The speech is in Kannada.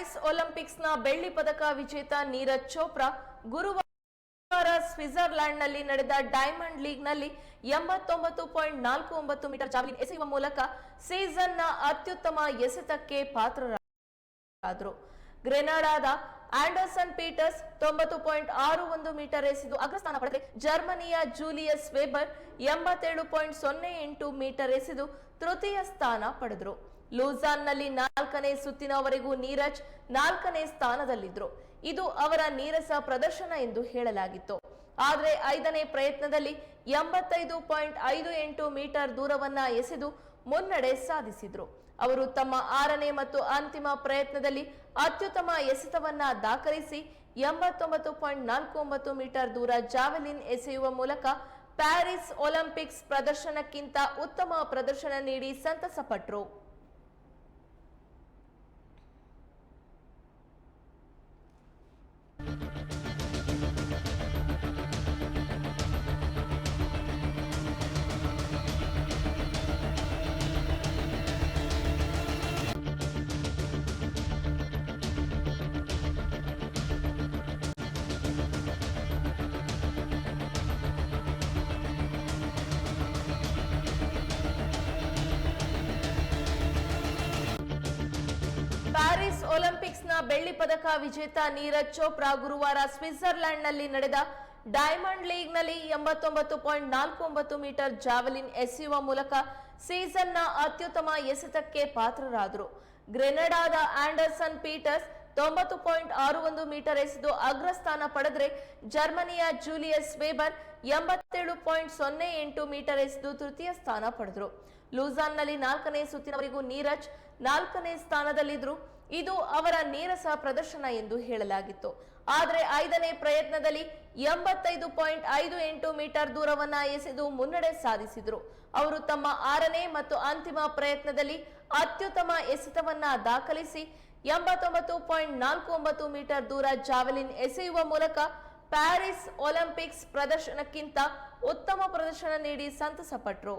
ಪ್ಯಾರಿಸ್ ಒಲಿಂಪಿಕ್ಸ್ನ ಬೆಳ್ಳಿ ಪದಕ ವಿಜೇತ ನೀರಜ್ ಚೋಪ್ರಾ ಗುರುವಾರ ಸ್ವಿಟ್ಜರ್ಲ್ಯಾಂಡ್ನಲ್ಲಿ ನಡೆದ ಡೈಮಂಡ್ ಲೀಗ್ನಲ್ಲಿ ಎಂಬತ್ತೊಂಬತ್ತು ಪಾಯಿಂಟ್ ನಾಲ್ಕು ಒಂಬತ್ತು ಮೀಟರ್ ಜಾವಲಿನ್ ಎಸೆಯುವ ಮೂಲಕ ಸೀಸನ್ನ ಅತ್ಯುತ್ತಮ ಎಸೆತಕ್ಕೆ ಪಾತ್ರರಾದರು. ಗ್ರೆನಾಡಾದ ಆಂಡರ್ಸನ್ ಪೀಟರ್ಸ್ ತೊಂಬತ್ತು ಪಾಯಿಂಟ್ ಆರು ಒಂದು ಮೀಟರ್ ಎಸೆದು ಅಗ್ರಸ್ಥಾನ ಪಡೆದರೆ ಜರ್ಮನಿಯ ಜೂಲಿಯಸ್ ವೆಬರ್ ಎಂಬತ್ತೇಳು ಪಾಯಿಂಟ್ ಸೊನ್ನೆ ಎಂಟು ಮೀಟರ್ ಎಸೆದು ತೃತೀಯ ಸ್ಥಾನ ಪಡೆದರು. ಲೂಸಾನ್ನಲ್ಲಿ ನಾಲ್ಕನೇ ಸುತ್ತಿನವರೆಗೂ ನೀರಜ್ ನಾಲ್ಕನೇ ಸ್ಥಾನದಲ್ಲಿದ್ರು ಇದು ಅವರ ನೀರಸ ಪ್ರದರ್ಶನ ಎಂದು ಹೇಳಲಾಗಿತ್ತು. ಆದರೆ ಐದನೇ ಪ್ರಯತ್ನದಲ್ಲಿ ಎಂಬತ್ತೈದು ಪಾಯಿಂಟ್ ಐದು ಎಂಟು ಮೀಟರ್ ದೂರವನ್ನ ಎಸೆದು ಮುನ್ನಡೆ ಸಾಧಿಸಿದ್ರು. ಅವರು ತಮ್ಮ ಆರನೇ ಮತ್ತು ಅಂತಿಮ ಪ್ರಯತ್ನದಲ್ಲಿ ಅತ್ಯುತ್ತಮ ಎಸೆತವನ್ನ ದಾಖಲಿಸಿ ಎಂಬತ್ತೊಂಬತ್ತು ಪಾಯಿಂಟ್ ನಾಲ್ಕು ಒಂಬತ್ತು ಮೀಟರ್ ದೂರ ಜಾವೆಲಿನ್ ಎಸೆಯುವ ಮೂಲಕ ಪ್ಯಾರಿಸ್ ಒಲಿಂಪಿಕ್ಸ್ ಪ್ರದರ್ಶನಕ್ಕಿಂತ ಉತ್ತಮ ಪ್ರದರ್ಶನ ನೀಡಿ ಸಂತಸಪಟ್ರು. ಪ್ಯಾರಿಸ್ ಒಲಿಂಪಿಕ್ಸ್ನ ಬೆಳ್ಳಿ ಪದಕ ವಿಜೇತ ನೀರಜ್ ಚೋಪ್ರಾ ಗುರುವಾರ ಸ್ವಿಟ್ಜರ್ಲೆಂಡ್ನಲ್ಲಿ ನಡೆದ ಡೈಮಂಡ್ ಲೀಗ್ನಲ್ಲಿ ಎಂಬತ್ತೊಂಬತ್ತು ಪಾಯಿಂಟ್ ನಾಲ್ಕು ಒಂಬತ್ತು ಮೀಟರ್ ಜಾವೆಲಿನ್ ಎಸೆಯುವ ಮೂಲಕ ಸೀಸನ್ನ ಅತ್ಯುತ್ತಮ ಎಸೆತಕ್ಕೆ ಪಾತ್ರರಾದರು. ಗ್ರೆನಡಾದ ಆಂಡರ್ಸನ್ ಪೀಟರ್ಸ್ ತೊಂಬತ್ತು ಪಾಯಿಂಟ್ ಆರು ಒಂದು ಮೀಟರ್ ಎಸೆದು ಅಗ್ರಸ್ಥಾನ ಪಡೆದರೆ ಜರ್ಮನಿಯ ಜೂಲಿಯಸ್ ವೇಬರ್ ಎಂಬತ್ತೇಳು ಪಾಯಿಂಟ್ ಸೊನ್ನೆ ಎಂಟು ಮೀಟರ್ ಎಸೆದು ತೃತೀಯ ಸ್ಥಾನ ಪಡೆದರು. ಲೂಸಾನ್ನಲ್ಲಿ ನಾಲ್ಕನೇ ಸುತ್ತಿನವರೆಗೂ ನೀರಜ್ ನಾಲ್ಕನೇ ಸ್ಥಾನದಲ್ಲಿದ್ದರು. ಇದು ಅವರ ನೀರಸ ಪ್ರದರ್ಶನ ಎಂದು ಹೇಳಲಾಗಿತ್ತು. ಆದರೆ ಐದನೇ ಪ್ರಯತ್ನದಲ್ಲಿ ಎಂಬತ್ತೈದು ಪಾಯಿಂಟ್ ಐದು ಎಂಟು ಮೀಟರ್ ದೂರವನ್ನ ಎಸೆದು ಮುನ್ನಡೆ ಸಾಧಿಸಿದರು. ಅವರು ತಮ್ಮ ಆರನೇ ಮತ್ತು ಅಂತಿಮ ಪ್ರಯತ್ನದಲ್ಲಿ ಅತ್ಯುತ್ತಮ ಎಸೆತವನ್ನ ದಾಖಲಿಸಿ ಎಂಬತ್ತೊಂಬತ್ತು ಪಾಯಿಂಟ್ ನಾಲ್ಕು ಒಂಬತ್ತು ಮೀಟರ್ ದೂರ ಜಾವೆಲಿನ್ ಎಸೆಯುವ ಮೂಲಕ ಪ್ಯಾರಿಸ್ ಒಲಿಂಪಿಕ್ಸ್ ಪ್ರದರ್ಶನಕ್ಕಿಂತ ಉತ್ತಮ ಪ್ರದರ್ಶನ ನೀಡಿ ಸಂತಸಪಟ್ರು.